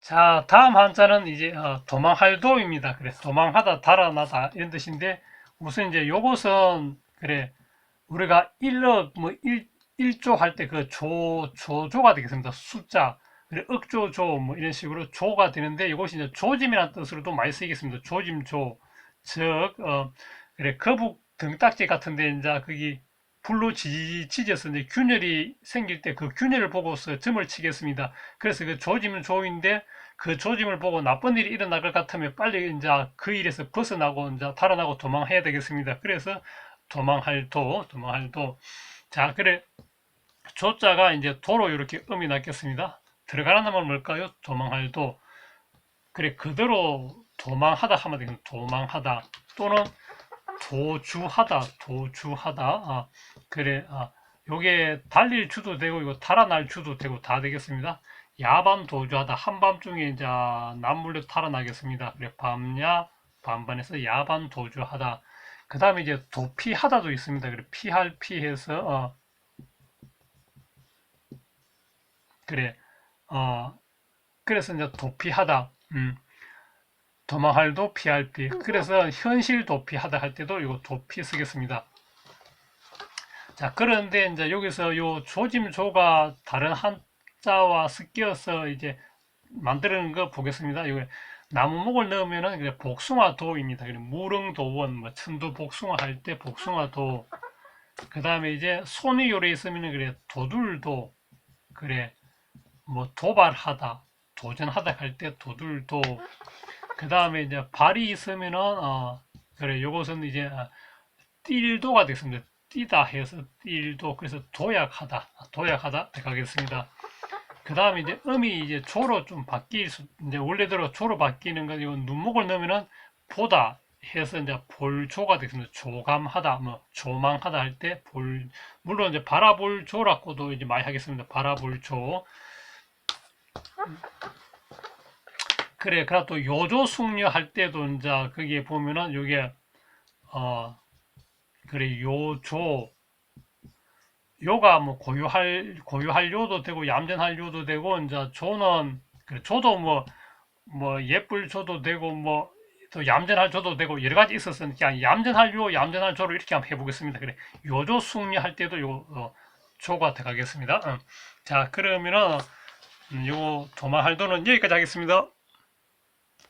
자, 다음 한자는 이제 어, 도망할 도입니다. 그래, 도망하다, 달아나다 이런 뜻인데 우선 이제 요것은 그래 우리가 일러 뭐 일, 일조 할 때 그 조, 조조가 되겠습니다. 숫자. 그래, 억조, 조, 뭐 이런 식으로 조가 되는데 이것이 이제 조짐이라는 뜻으로도 많이 쓰이겠습니다. 조짐, 조. 즉, 어, 그래, 거북 등딱지 같은데 이제 거기 불로 지지져서 이제 균열이 생길 때 그 균열을 보고서 점을 치겠습니다. 그래서 그 조짐은 조인데 그 조짐을 보고 나쁜 일이 일어날 것 같으면 빨리 이제 그 일에서 벗어나고 이제 달아나고 도망해야 되겠습니다. 그래서 도망할 도, 도망할 도. 자, 그래. 조자가 이제 도로 이렇게 음이 났겠습니다. 들어가는 놈은 뭘까요? 도망할 도. 그래, 그대로 도망하다 하면 되겠습니다. 도망하다. 또는 도주하다, 도주하다. 아, 그래, 아, 요게 달릴 주도 되고, 이거 달아날 주도 되고 다 되겠습니다. 야밤 도주하다. 한밤중에 이제 남물로 달아나겠습니다. 그래, 밤야, 반반에서 야밤 도주하다. 그 다음에 이제 도피하다도 있습니다. 그래, 피할 피해서, 어, 그래, 어, 그래서 이제 도피하다. 음, 도망할 도 피 할 피. 그래서 현실 도피하다 할 때도 이거 도피 쓰겠습니다. 자, 그런데 이제 여기서 요 조짐조가 다른 한자와 섞여서 이제 만드는 거 보겠습니다. 이거 나무목을 넣으면은 그냥 복숭아도입니다. 그리고 무릉도원, 뭐 천도 복숭아 할 때 복숭아도. 그 다음에 이제 손이 요래 있으면은 그래 도둘도 그래 뭐 도발하다, 도전하다 할 때 도둘도. 그 다음에 이제 발이 있으면은 어 그래 요것은 이제 아, 띨도가 되겠습니다. 띠다 해서 띨도 그래서 도약하다, 도약하다 가겠습니다. 그 다음에 이제 음이 이제 조로 좀 바뀔 수, 이제 원래대로 조로 바뀌는 건 이건 눈목을 넣으면은 보다 해서 이제 볼조가 되겠습니다. 조감하다, 뭐 조망하다 할 때 볼, 물론 이제 바라볼 조라고도 이제 많이 하겠습니다. 바라볼 조. 그래, 그래 또 요조 숙녀 할 때도 이제 거기에 보면은 요게 어 그래 요조 요가 뭐 고유할 고유할 요도 되고 얌전할 요도 되고 이제 조는 그래 조도 뭐뭐 예쁠 조도 되고 뭐 또 얌전할 조도 되고 여러 가지 있었으니까 얌전할 요 얌전할 조로 이렇게 한번 해보겠습니다. 그래 요조 숙녀 할 때도 요 어, 조가 들어가겠습니다. 음. 자 그러면은 음, 요 도마할도는 여기까지 하겠습니다.